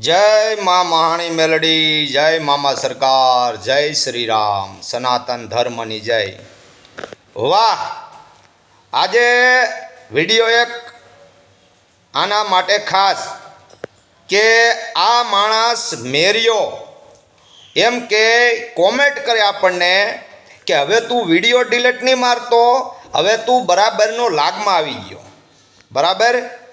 જય મા મહાણી મેલડી, જય મામા સરકાર, જય શ્રી રામ સનાતન ધર્મની જય. વાહ! આજે વીડિયો એક આના માટે ખાસ કે આ માણસ મેર્યો. એમ કે કોમેન્ટ કરે આપણને કે હવે તું વીડિયો ડિલીટ નહીં મારતો, હવે તું બરાબરનો લાગમાં આવી ગયો. બરાબર?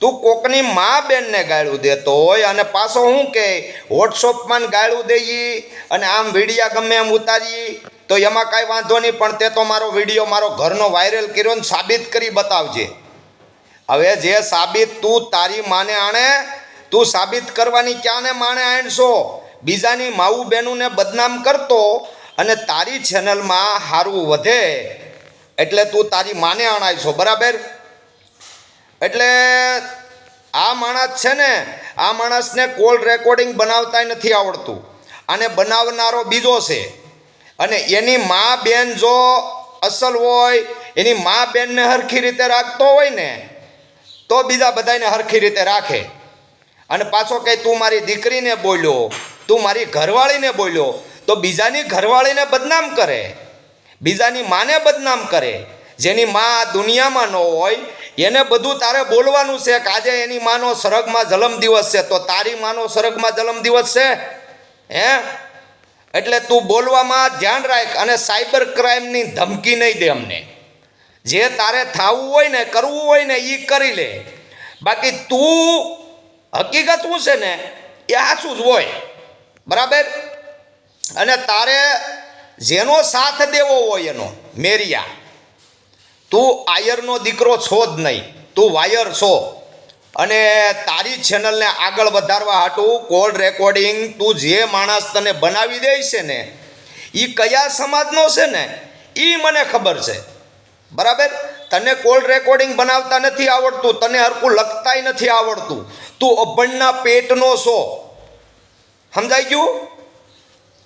તું કોકની મા બેનને ગાળું દેતો હોય અને પાછો શું કે વોટ્સઅપમાં ગાળું દઈએ અને આમ વિડીયા ગમે એમ ઉતારીએ તો એમાં કાંઈ વાંધો નહીં, પણ તે તો મારો વીડિયો મારો ઘરનો વાયરલ કર્યો ને સાબિત કરી બતાવજે. હવે જે સાબિત તું તારી માને આણે, તું સાબિત કરવાની ક્યાંને માણે આણશો? બીજાની માવું બહેનુંને બદનામ કરતો અને તારી ચેનલમાં સારું વધે, એટલે તું તારી માને આણાયશો, બરાબર? એટલે આ માણસ છે ને, આ માણસને કોલ રેકોર્ડિંગ બનાવતા નથી આવડતું. અને બનાવનારો બીજો છે. અને એની મા બેન જો અસલ હોય, એની મા બેનને હરખી રીતે રાખતો હોય ને, તો બીજા બધાને હરખી રીતે રાખે. અને પાછો કહે તું મારી દીકરીને બોલ્યો, તું મારી ઘરવાળીને બોલ્યો, તો બીજાની ઘરવાળીને બદનામ કરે. બીજાની માને બદનામ કરે. જેની મા આ દુનિયામાં ન હોય, એને બધું તારે બોલવાનું છે કે આજે એની માનો સરગમાં જલમ દિવસ છે. તો તારી માનો સરગમાં જલમ દિવસ છે? હે? એટલે તું બોલવામાં ધ્યાન રાખ અને સાયબર ક્રાઇમની ધમકી નહીં દે અમને. જે તારે થવું હોય ને કરવું હોય ને એ કરી લે. બાકી તું હકીકત શું છે ને? એ સાચું જ હોય. બરાબર? અને તારે જેનો સાથ દેવો હોય એનો, મેરિયા તું આયરનો દીકરો છો જ નહીં. તું વાયર છો. અને તારી ચેનલને આગળ વધારવા હાટું કોલ રેકોર્ડિંગ તું જે માણસ તને બનાવી દે છે ને એ કયા સમાજનો છે ને એ મને ખબર છે. બરાબર? તને કોલ રેકોર્ડિંગ બનાવતા નથી આવડતું, તને હરકું લખતાય નથી આવડતું. તું અભણના પેટનો છો. સમજાઈ ગયું?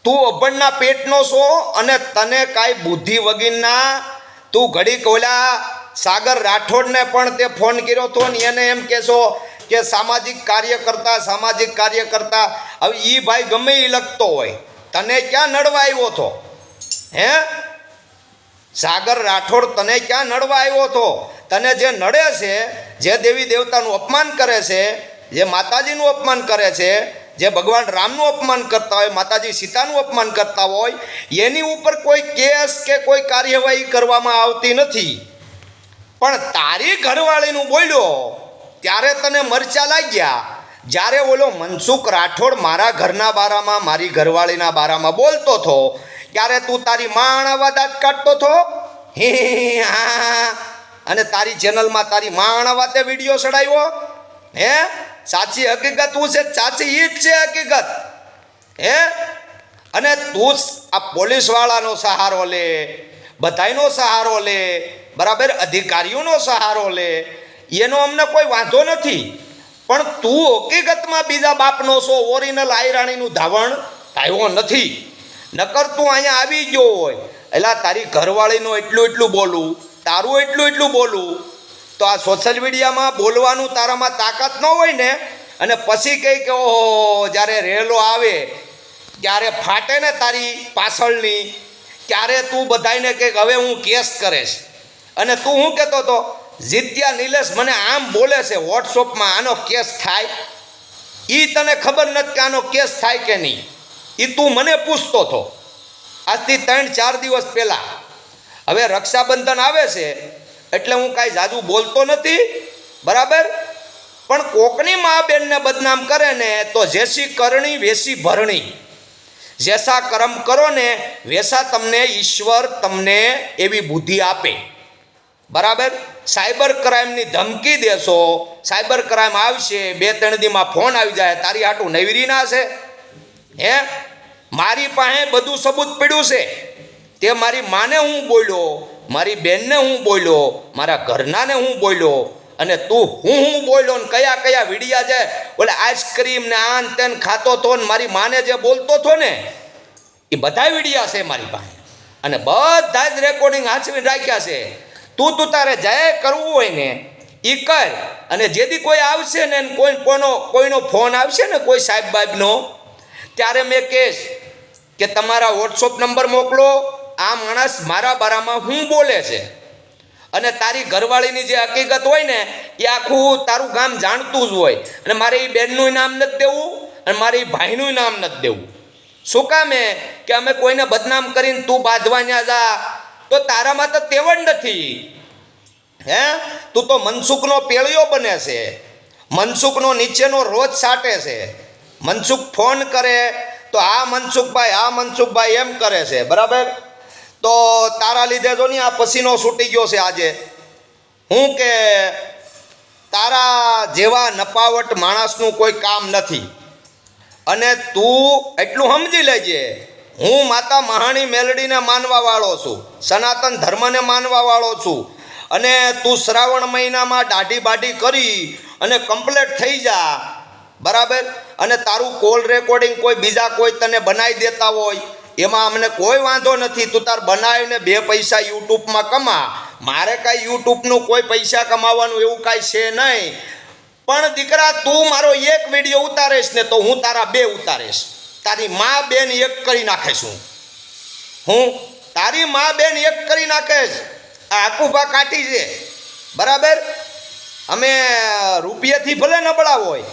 તું અભણના પેટનો છો અને તને કાંઈ બુદ્ધિ વગીરના તું ઘડીક ઓલા સાગર રાઠોડને પણ તે ફોન કર્યો હતો ને એને એમ કહેશો કે સામાજિક કાર્યકર્તા સામાજિક કાર્યકર્તા, હવે એ ભાઈ ગમે એ લખતો હોય. તને ક્યાં નડવા આવ્યો હતો હે? સાગર રાઠોડ તને ક્યાં નડવા આવ્યો હતો તને જે નડે છે, જે દેવી દેવતાનું અપમાન કરે છે, જે માતાજીનું અપમાન કરે છે જે ભગવાન રામનું અપમાન કરતા હોય, માતાજી સીતાનું અપમાન કરતા હોય, એની ઉપર કોઈ કેસ કે કોઈ કાર્યવાહી કરવામાં આવતી નથી. પણ તારી ઘરવાળીનું બોલ્યો, ત્યારે તને મરચા લાગ્યા. જ્યારે ઓલો મનસુખ રાઠોડ મારા ઘરના બારામાં, મારી ઘરવાળીના બારામાં બોલતો હતો, ત્યારે તું તારી માણાવા દાંત કાઢતો હતો? હે, હા અને તારી ચેનલમાં તારી માણાવા તે વીડિયો ચડાવ્યો હે? સાચી હકીકત હું છે? સાચી ઈ જ છે હકીકત. હે? અને તું આ પોલીસવાળાનો સહારો લે, બધાયનો સહારો લે, બરાબર? અધિકારીઓનો સહારો લે, એનો અમને કોઈ વાંધો નથી. પણ તું હકીકતમાં બીજા બાપનો છો ઓરિજિનલ આયરાણીનું ધાવણ આવ્યો નથી. નકર તું અહીંયા આવી ગયો હોય. એટલે તારી ઘરવાળીનું એટલું એટલું બોલું, તારું એટલું એટલું બોલું તો આ સોશિયલ મીડિયામાં બોલવાનું તારામાં તાકાત ન હોય ને અને પછી કંઈ કે ઓહો, જ્યારે રેલો આવે ત્યારે ફાટે ને તારી પાછળની ત્યારે તું બધાને કંઈક હવે હું કેસ કરીશ. અને તું શું કહેતો હતો જીત્યા નિલેશ મને આમ બોલે છે વોટ્સઅપમાં આનો કેસ થાય? એ તને ખબર નથી કે આનો કેસ થાય કે નહીં. એ તું મને પૂછતો હતો. આજથી ત્રણ ચાર દિવસ પહેલાં. હવે રક્ષાબંધન આવે છે એટલે હું કાંઈ જાજુ બોલતો નથી, બરાબર? પણ કોકની મા બેનને બદનામ કરે ને, તો જેસી કરણી, વેસી ભરણી. જેસા કર્મ કરો ને, વેસા તમને ઈશ્વર તમને એવી બુદ્ધિ આપે. બરાબર? સાયબર ક્રાઇમની ધમકી દેશો, સાયબર ક્રાઇમ આવશે બે ત્રણ દીમાં ફોન આવી જાય, તારી હાટું નવીરી ના છે. હે? મારી પાસે બધું સબૂત પડ્યું છે. તે મારી માને હું બોલ્યો મારી બેનને હું બોલ્યો, મારા ઘરનાને હું બોલ્યો, અને તું હું હું બોલ્યો ને કયા કયા વિડિયા છે? ઓલે આઈસ્ક્રીમ ને આન તેન ખાતો તો ને મારી માને જે બોલતો હતો ને, એ બધા વિડિયા છે મારી પાસે. અને બધા જ રેકોર્ડિંગ હાંચવીને રાખ્યા છે. તું તું તારે જય કરવું હોય ને એ કર. અને જેથી કોઈ આવશે ને કોઈ કોઈનો કોઈનો ફોન આવશે ને, કોઈ સાહેબ બાબનો, ત્યારે મેં કહીશ કે તમારા વોટ્સઅપ નંબર મોકલો આ માણસ મારા બારામાં હું બોલે છે? અને તારી ઘરવાળીની જે હકીકત હોય ને, એ આખું તારું ગામ જાણતું જ હોય. અને મારે એ બેનનું નામ નથી દેવું, અને મારે એ ભાઈનું નામ નથી દેવું. શું કામે કે અમે કોઈને બદનામ કરીને તું બાંધવા ન્યા જા? તો તારામાં તો તેવડ નથી. હે? તું તો મનસુખનો પેળિયો બને છે. મનસુખનો નીચેનો રોજ સાટે છે. મનસુખ ફોન કરે, તો આ મનસુખભાઈ આ મનસુખભાઈ એમ કરે છે. બરાબર? તો તારા લીધે જો નહીં, આ પસીનો છૂટી ગયો છે આજે. હું કે તારા જેવા નપાવટ માણસનું કોઈ કામ નથી. અને તું એટલું સમજી લેજે, હું માતા મહાણી મેલડીને માનવા વાળો છું, સનાતન ધર્મને માનવા વાળો છું. અને તું શ્રાવણ મહિનામાં દાઢી બાઢી કરી અને કમ્પ્લેટ થઈ જા, બરાબર? અને તારું કોલ રેકોર્ડિંગ કોઈ બીજા કોઈ તને બનાવી દેતા હોય એમાં અમને કોઈ વાંધો નથી. તું તાર બનાવીને બે પૈસા યુટ્યુબમાં કમા. મારે કાંઈ યુટ્યુબનું કોઈ પૈસા કમાવાનું એવું કાંઈ છે નહીં. પણ દીકરા, તું મારો એક વીડિયો ઉતારેશ ને તો હું તારા બે ઉતારીશ. તારી મા બેન એક કરી નાખીશ હું હું? તારી મા બેન એક કરી નાખેશ આ આકુભા કાઢી છે. બરાબર? અમે રૂપિયાથી ભલે નબળા હોય,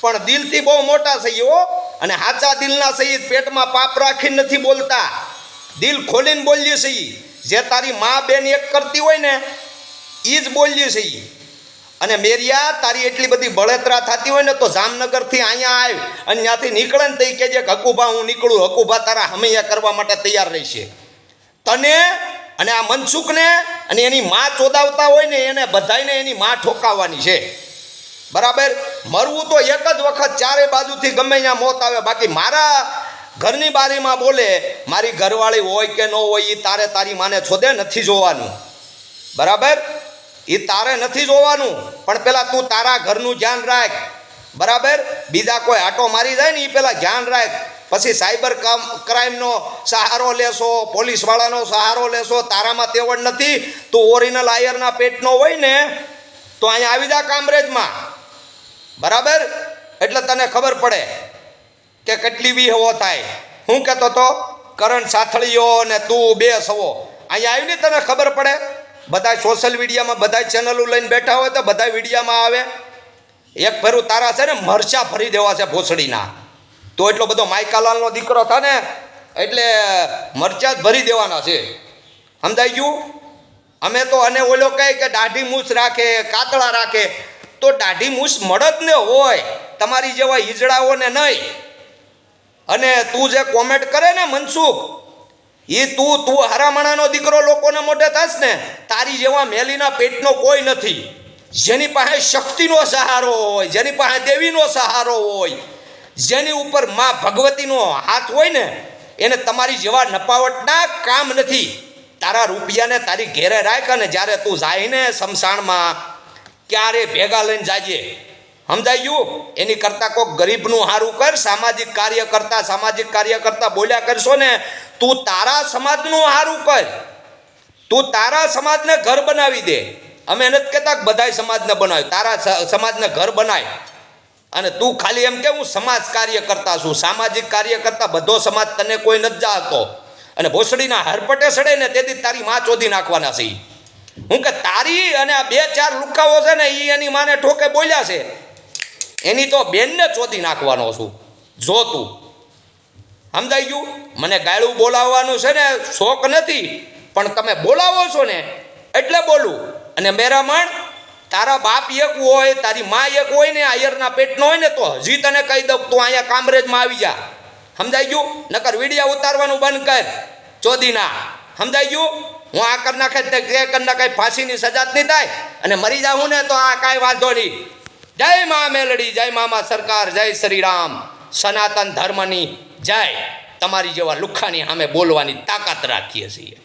પણ દિલથી બહુ મોટા થઈએ હો. અને સાચા દિલના સહિત પેટમાં પાપ રાખીને નથી બોલતા. દિલ ખોલીને બોલીએ છીએ જે તારી મા બેન એક કરતી હોય ને એ જ બોલીએ છીએ અને મેરિયા, તારી એટલી બધી બળતરા થતી હોય ને તો જામનગરથી અહીંયા આવ અને ત્યાંથી નીકળે ને તો કે જે હકુભા, હું નીકળું. હકુભા તારા હમૈયા કરવા માટે તૈયાર રહેશે તને અને આ મનસુખને અને એની માં ચોદાવતા હોય ને એને બધાને એની માં ઠોકાવવાની છે. બરાબર? મરવું તો એક જ વખત ચારે બાજુથી ગમે ત્યાં મોત આવે. બાકી મારા ઘરની બારીમાં બોલે, મારી ઘરવાળી હોય કે ન હોય એ તારે તારી માને છોદે નથી જોવાનું. બરાબર? એ તારે નથી જોવાનું. પણ પેલા તું તારા ઘરનું ધ્યાન રાખ. બરાબર? બીજા કોઈ આટો મારી જાય ને એ પેલા ધ્યાન રાખ. પછી સાયબર ક્રાઇમનો સહારો લેશો, પોલીસવાળાનો સહારો લેશો, તારામાં તેવડ નથી. તું ઓરિજિનલ આયરના પેટનો હોય ને, તો અહીંયા આવી જા કામરેજમાં. બરાબર? એટલે તને ખબર પડે કે કેટલી વિહવો થાય. હું કહેતો તો, કરણ સાથળીઓ ને તું બે સવો અહીંયા આવી ને તને ખબર પડે? બધા સોશિયલ મીડિયામાં બધા ચેનલો લઈને બેઠા હોય તો બધા વિડીયામાં આવે. એક ફેરું તારા છે ને, મરચા ભરી દેવા છે ભોસડીના. તો એટલો બધો માયકાલાલનો દીકરો થાય ને, એટલે મરચા જ ભરી દેવાના છે. સમજાઈ ગયું? અમે તો અને ઓલો કહે કે દાઢી મૂછ રાખે, કાતળા રાખે. તો દાઢી મૂછ મળદને હોય, તમારી જેવા ઈજડાઓને નહીં. અને તું જે કોમેન્ટ કરે ને મનસુખ એ તું તું હરામણાનો દીકરો લોકોને મોઢે થશ ને, તારી જેવા મેલીના પેટનો કોઈ નથી. જેની પાસે શક્તિનો સહારો હોય, જેની પાસે દેવીનો સહારો હોય, જેની ઉપરમાં ભગવતીનો હાથ હોય ને, એને તમારી જેવા નપાવટના કામ નથી. તારા રૂપિયાને તારી ઘેરે રાખ અને જ્યારે તું જાય ને શમશાનમાં ક્યારે ભેગા લઈને જાજે? સમજાઈ ગયું? એની કરતાં કોઈક ગરીબનું સારું કર, સામાજિક કાર્ય કરતા, સામાજિક કાર્ય કરતા બોલ્યા કરશો ને, તું તારા સમાજનું સારું કર. તું તારા સમાજને ઘર બનાવી દે. અમે નથી કહેતા કે બધાય સમાજને બનાવે. તારા સમાજને ઘર બનાય. અને તું ખાલી એમ કે, હું સમાજ કાર્ય કરતા છું, સામાજિક કાર્ય કરતા બધો સમાજ તને કોઈ નથી જાતો. અને ભોસડીના હરપટે સડે ને, તેથી તારી માં ચોધી નાખવાના છે. હું કે તારી અને આ બે ચાર લુકાઓ છે ને એ એની માને ઠોકે બોલ્યા છે. એની તો બેનને ચોધી નાખવાનો છું. જો તું. સમજાઈ ગયું? મને ગાળું બોલાવવાનું છે ને શોખ નથી, પણ તમે બોલાવો છો ને એટલે બોલું. અને મેરામણ, તારા બાપ એક હોય, તારી મા એક હોય ને આયરના પેટનો હોય ને તો હજી તને કહી દઉં તું અહીંયા કામરેજમાં આવી જા. સમજાઈ ગયું? નકર વિડીયા ઉતારવાનું બંધ કર. ચોદીના સમજાઈ ગયું? હું આ કરી નાખે તે કરી નાખે ફાંસીની સજા જ નહીં થાય. અને મરી જાઉં ને તો આ કાંઈ વાંધો નહીં. જય મા મેલડી, જય મામા સરકાર, જય શ્રી રામ. સનાતન ધર્મની જય તમારી જેવા લુખ્ખાની સામે બોલવાની તાકાત રાખીએ છીએ.